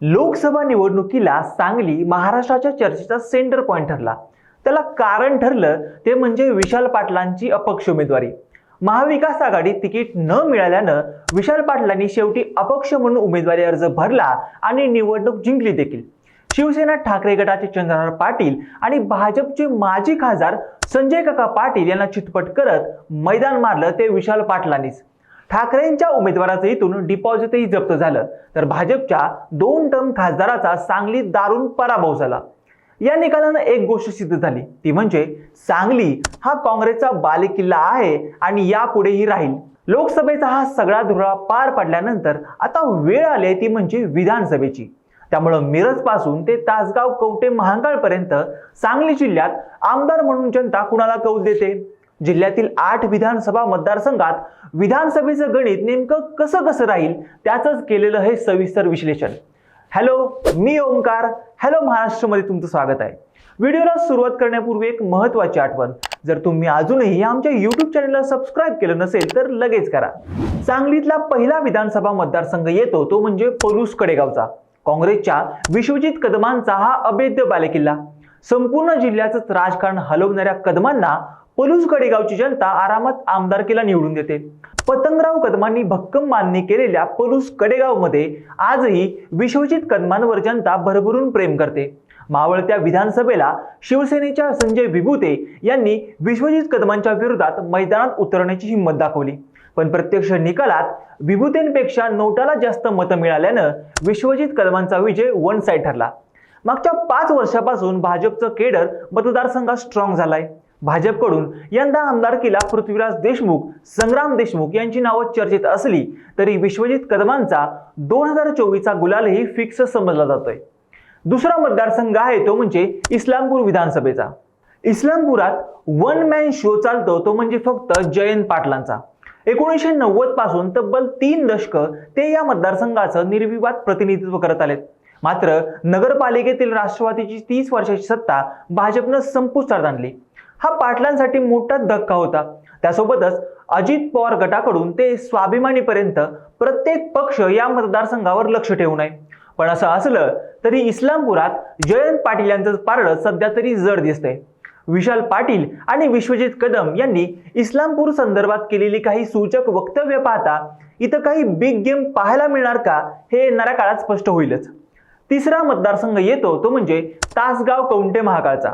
लोकसभा निवडणुकीला सांगली महाराष्ट्राच्या चर्चेचा सेंटर पॉईंट ठरला. त्याला कारण ठरलं ते म्हणजे विशाल पाटलांची अपक्ष उमेदवारी. महाविकास आघाडी तिकीट न मिळाल्यानं विशाल पाटलांनी शेवटी अपक्ष म्हणून उमेदवारी अर्ज भरला आणि निवडणूक जिंकली देखील. शिवसेना ठाकरे गटाचे चंद्रहार पाटील आणि भाजपचे माजी खासदार संजय काका पाटील यांना चितपट करत मैदान मारलं ते विशाल पाटलांनीच. ठाकरेंच्या उमेदवाराचं इथून डिपॉझिटही जप्त झालं. तर भाजपच्या दोन टर्म खासदाराचा सांगलीत दारुण पराभव झाला. या निकालानं एक गोष्ट सिद्ध झाली. ती म्हणजे सांगली हा काँग्रेसचा बालेकिल्ला आहे आणि यापुढेही राहील. लोकसभेचा हा सगळा धुरळा पार पडल्यानंतर आता वेळ आली ती म्हणजे विधानसभेची. त्यामुळं मिरजपासून ते तासगाव कवटे महांकाळपर्यंत सांगली जिल्ह्यात आमदार म्हणून जनता कुणाला कौल देते? जिल्ह्यातील आठ विधानसभा मतदारसंघात विधानसभेचं गणित नेमकं कसं कसं राहील त्याचंच केलेलं हे सविस्तर विश्लेषण. हॅलो मी ओंकार. हॅलो महाराष्ट्रमध्ये तुमचं स्वागत आहे. व्हिडिओला सुरुवात करण्यापूर्वी एक महत्त्वाची आठवण. जर तुम्ही अजूनही आमच्या यूट्यूब चॅनलला सबस्क्राईब केलं नसेल तर लगेच करा. सांगलीतला पहिला विधानसभा मतदारसंघ येतो तो म्हणजे पलूस कडेगावचा. काँग्रेसच्या विश्वजित कदमांचा हा अभेद्य बालेकिल्ला. संपूर्ण जिल्ह्याचंच राजकारण हलवणाऱ्या कदमांना पलूस कडेगावची जनता आरामात आमदारकीला निवडून देते. पतंगराव कदमांनी भक्कम मान्य केलेल्या पलूस कडेगावमध्ये आजही विश्वजित कदमांवर जनता भरभरून प्रेम करते. मावळत्या विधानसभेला शिवसेनेच्या संजय विभूते यांनी विश्वजित कदमांच्या विरोधात मैदानात उतरण्याची हिंमत दाखवली. पण प्रत्यक्ष निकालात विभूतेंपेक्षा नोटाला जास्त मतं मिळाल्यानं विश्वजित कदमांचा विजय वन साईड ठरला. मागच्या पाच वर्षापासून भाजपचं केडर मतदारसंघात स्ट्रॉंग झालाय. भाजपकडून यंदा आमदारकीला पृथ्वीराज देशमुख संग्राम देशमुख यांची नावं चर्चेत असली तरी विश्वजित कदमांचा दोन हजार चोवीसचा गुलालही फिक्स समजला जातोय. दुसरा मतदारसंघ आहे तो म्हणजे इस्लामपूर विधानसभेचा. इस्लामपुरात वन मॅन शो चालतो तो म्हणजे फक्त जयंत पाटलांचा. एकोणीसशे नव्वदपासून तब्बल तीन दशक ते या मतदारसंघाचं निर्विवाद प्रतिनिधित्व करत आलेत. मात्र नगरपालिकेतील राष्ट्रवादीची तीस वर्षाची सत्ता भाजपनं संपुष्टात आणली. हा पाटलांसाठी मोठा धक्का होता. त्यासोबतच अजित पवार गटाकडून ते स्वाभिमानीपर्यंत प्रत्येक पक्ष या मतदारसंघावर लक्ष ठेवून आहे. पण असं असलं तरी इस्लामपुरात जयंत पाटील यांचं पारड सध्या तरी जड दिसतंय. विशाल पाटील आणि विश्वजित कदम यांनी इस्लामपूर संदर्भात केलेली काही सूचक वक्तव्य पाहता इथं काही बिग गेम पाहायला मिळणार का हे येणाऱ्या काळात स्पष्ट होईलच. तिसरा मतदारसंघ येतो तो म्हणजे तासगाव कौंटे महाकाळचा.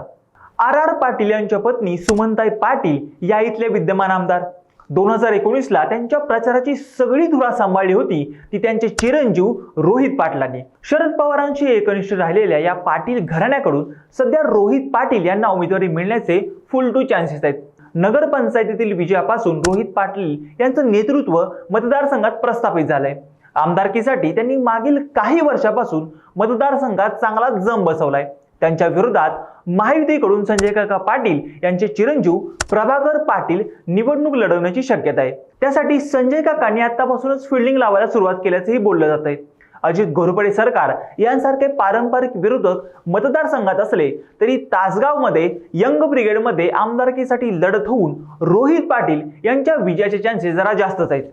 आर आर पाटील यांच्या पत्नी सुमनताई पाटील या इथले विद्यमान आमदार. दोन हजार एकोणीसला त्यांच्या प्रचाराची सगळी धुरा सांभाळली होती ती त्यांचे चिरंजीव रोहित पाटलांनी. शरद पवारांशी एकनिष्ठ राहिलेल्या या पाटील घराण्याकडून सध्या रोहित पाटील यांना उमेदवारी मिळण्याचे फुल टू चान्सेस आहेत. नगरपंचायतीतील विजयापासून रोहित पाटील यांचं नेतृत्व मतदारसंघात प्रस्थापित झालंय. आमदारकीसाठी त्यांनी मागील काही वर्षापासून मतदारसंघात चांगला जम बसवलाय. त्यांच्या विरोधात महायुतीकडून संजय काका पाटील यांचे चिरंजीव प्रभाकर पाटील निवडणूक लढवण्याची शक्यता आहे. त्यासाठी संजय काकांनी आतापासूनच फिल्डिंग लावायला सुरुवात केल्याचंही बोललं जात आहे अजित घोरपडे सरकार यांसारखे पारंपरिक विरोधक मतदारसंघात असले तरी तासगावमध्ये यंग ब्रिगेडमध्ये आमदारकीसाठी लढत होऊन रोहित पाटील यांच्या विजयाचे चान्सेस जरा जास्तच आहेत.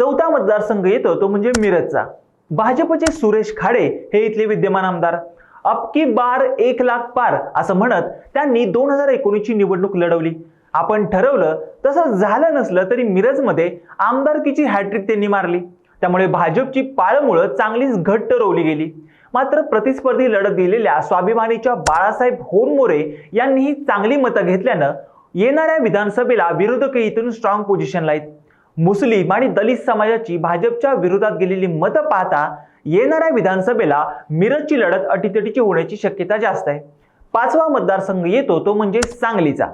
चौथा मतदारसंघ येतो तो म्हणजे मिरजचा. भाजपचे सुरेश खाडे हे इथले विद्यमान आमदार. अबकी बार एक लाख पार असं म्हणत त्यांनी दोन हजार एकोणीसची निवडणूक लढवली. आपण ठरवलं तसं झालं नसलं तरी मिरजमध्ये आमदारकीची हॅट्रिक त्यांनी मारली. त्यामुळे भाजपची पाळमुळं चांगलीच घट्ट रोवली गेली. मात्र प्रतिस्पर्धी लढत दिलेल्या स्वाभिमानीच्या बाळासाहेब होनमोरे यांनीही चांगली मतं घेतल्यानं येणाऱ्या विधानसभेला विरोधक इथून स्ट्रॉंग पोझिशनला आहेत. मुस्लिम आणि दलित समाजाची भाजपच्या विरोधात गेलेली मतं पाहता येणाऱ्या विधानसभेला मिरजची लढत अटीतटीची होण्याची शक्यता जास्त आहे. पाचवा मतदारसंघ येतो तो म्हणजे सांगलीचा.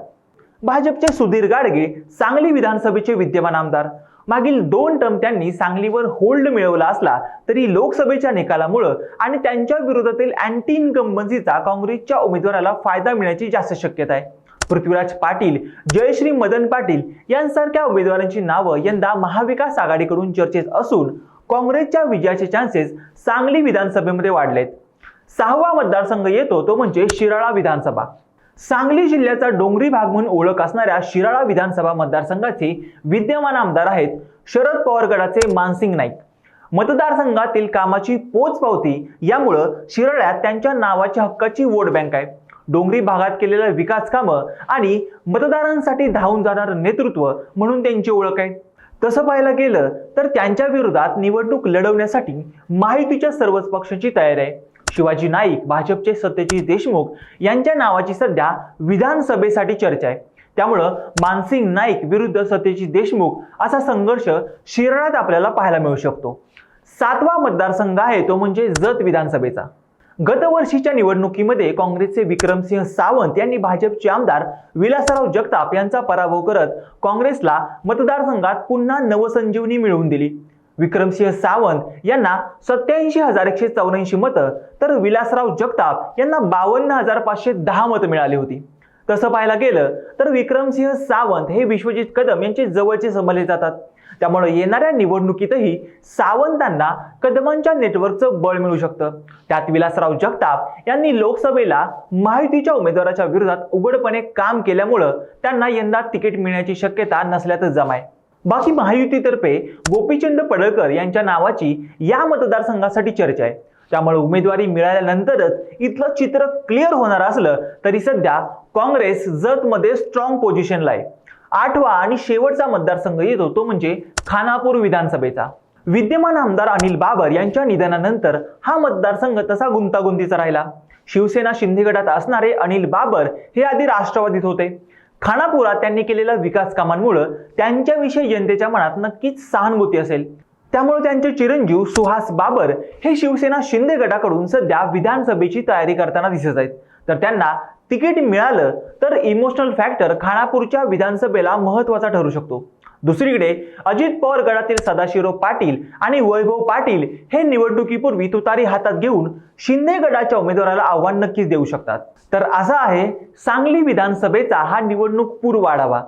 भाजपचे सुधीर गाडगे सांगली विधानसभेचे विद्यमान आमदार. मागील दोन टर्म त्यांनी सांगलीवर होल्ड मिळवला असला तरी लोकसभेच्या निकालामुळं आणि त्यांच्या विरोधातील अँटी इन्कम्बन्सीचा काँग्रेसच्या उमेदवाराला फायदा मिळण्याची जास्त शक्यता आहे. पृथ्वीराज पाटील जयश्री मदन पाटील यांसारख्या उमेदवारांची नावं यंदा महाविकास आघाडीकडून चर्चेत असून काँग्रेसच्या विजयाचे चान्सेस सांगली विधानसभेमध्ये वाढलेत. सहावा मतदारसंघ येतो तो म्हणजे शिराळा विधानसभा. सांगली जिल्ह्याचा डोंगरी भाग म्हणून ओळख असणाऱ्या शिराळा विधानसभा मतदारसंघाचे विद्यमान आमदार आहेत शरद पवार गटाचे मानसिंग नाईक. मतदारसंघातील कामाची पोचपावती यामुळं शिराळ्यात त्यांच्या नावाच्या हक्काची वोट बँक आहे. डोंगरी भागात केलेलं विकास कामं आणि मतदारांसाठी धावून जाणारं नेतृत्व म्हणून त्यांची ओळख आहे. तसं पाहायला गेलं तर त्यांच्या विरोधात निवडणूक लढवण्यासाठी माहितीच्या सर्वच पक्षाची तयारी आहे. शिवाजी नाईक भाजपचे सत्यजित देशमुख यांच्या नावाची सध्या विधानसभेसाठी चर्चा आहे. त्यामुळं मानसिंग नाईक विरुद्ध सत्यजित देशमुख असा संघर्ष शिराळ्यात आपल्याला पाहायला मिळू शकतो. सातवा मतदारसंघ आहे तो म्हणजे जत विधानसभेचा. गतवर्षीच्या निवडणुकीमध्ये काँग्रेसचे विक्रमसिंह सावंत यांनी भाजपचे आमदार विलासराव जगताप यांचा पराभव करत काँग्रेसला मतदारसंघात पुन्हा नवसंजीवनी मिळवून दिली. विक्रमसिंह सावंत यांना सत्याऐंशी हजार एकशे चौऱ्याऐंशी मतं तर विलासराव जगताप यांना बावन्न हजार पाचशे दहा मतं मिळाली होती. तसं पाहायला गेलं तर विक्रमसिंह सावंत हे विश्वजित कदम यांचे जवळचे समजले जातात. त्यामुळे येणाऱ्या निवडणुकीतही सावंतांना कदमांच्या नेटवर्कचं बळ मिळू शकतं. त्यात विलासराव जगताप यांनी लोकसभेला महायुतीच्या उमेदवाराच्या विरोधात उघडपणे काम केल्यामुळं त्यांना यंदा तिकीट मिळण्याची शक्यता नसल्याचं जमाय. बाकी महायुतीतर्फे गोपीचंद पडळकर यांच्या नावाची या मतदारसंघासाठी चर्चा आहे. त्यामुळे उमेदवारी मिळाल्यानंतरच इथलं चित्र क्लिअर होणार असलं तरी सध्या काँग्रेस जतमध्ये स्ट्रॉंग पोझिशनला आहे. आठवा आणि शेवटचा मतदारसंघ येतो तो म्हणजे खानापूर विधानसभेचा. विद्यमान आमदार अनिल बाबर यांच्या निधनानंतर हा मतदारसंघ तसा गुंतागुंतीचा राहिला. शिवसेना शिंदे गटात असणारे अनिल बाबर हे आधी राष्ट्रवादीत होते. खानापुरात त्यांनी केलेल्या विकास कामांमुळं त्यांच्याविषयी जनतेच्या मनात नक्कीच सहानुभूती असेल. त्यामुळे त्यांचे चिरंजीव सुहास बाबर हे शिवसेना शिंदे गटाकडून सध्या विधानसभेची तयारी करताना दिसत आहेत. तर त्यांना तिकीट मिळालं तर इमोशनल फॅक्टर खानापूरच्या विधानसभेला महत्त्वाचा ठरू शकतो. दुसरीकडे अजित पवार गडातील सदाशिवराव पाटील आणि वैभव पाटील हे निवडणुकीपूर्वी तुतारी हातात घेऊन शिंदे गडाच्या उमेदवाराला आव्हान नक्कीच देऊ शकतात. तर असा आहे सांगली विधानसभेचा हा निवडणूक पूर्व आढावा.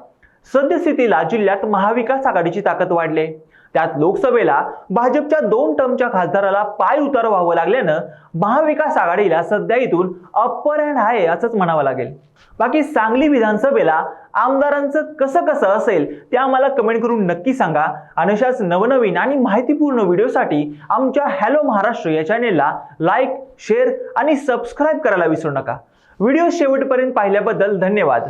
सद्यस्थितीला जिल्ह्यात महाविकास आघाडीची ताकद वाढली आहे. त्यात लोकसभेला भाजपच्या दोन टर्मच्या खासदाराला पाय उतार व्हावं लागल्यानं महाविकास आघाडीला सध्या इथून अप्पर हँड आहे असंच म्हणावं लागेल. बाकी सांगली विधानसभेला आमदारांचं कसं कसं असेल ते आम्हाला कमेंट करून नक्की सांगा. आणि अशाच नवनवीन आणि माहितीपूर्ण व्हिडिओसाठी आमच्या हॅलो महाराष्ट्र या चॅनेलला लाईक शेअर आणि सबस्क्राईब करायला विसरू नका. व्हिडिओ शेवटपर्यंत पाहिल्याबद्दल धन्यवाद.